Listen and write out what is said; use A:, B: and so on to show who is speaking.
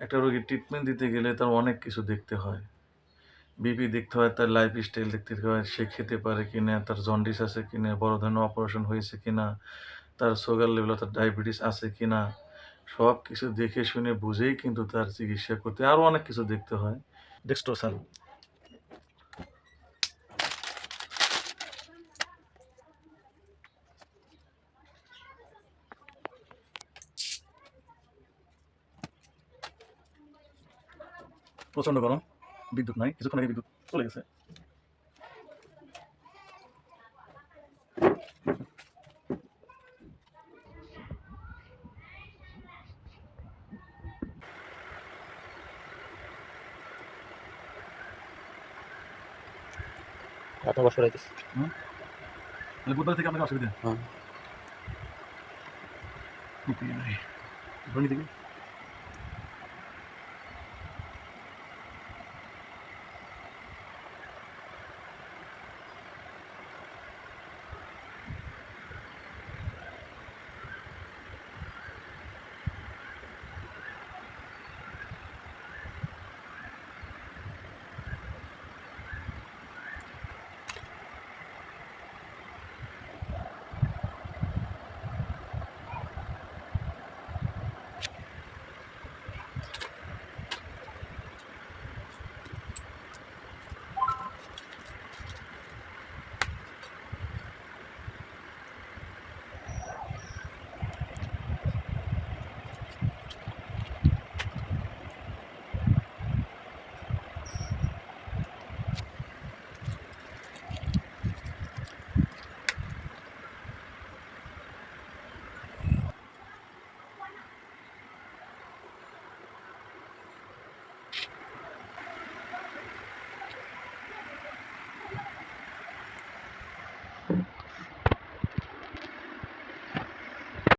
A: একটা রোগীর ট্রিটমেন্ট দিতে গেলে তার অনেক কিছু দেখতে হয়। বিপি দেখতে হয়, তার লাইফ স্টাইল দেখতে হয়, সে খেতে পারে কি না তার জন্ডিস আছে কি না বড় ধরনের অপারেশন হয়েছে কি না তার সুগার লেভেল তার ডায়াবেটিস আছে কি না সব কিছু দেখে শুনে বুঝেই কিন্তু তার চিকিৎসা করতে আরও অনেক কিছু দেখতে হয়। ডেক্সট্রোসাল প্রচণ্ড গরম বিদ্যুৎ নাই কিছুক্ষণ আগে বিদ্যুৎ চলে গেছে।
B: বসে
A: তাহলে বুধবার থেকে আপনাকে অসুবিধা?
B: হ্যাঁ।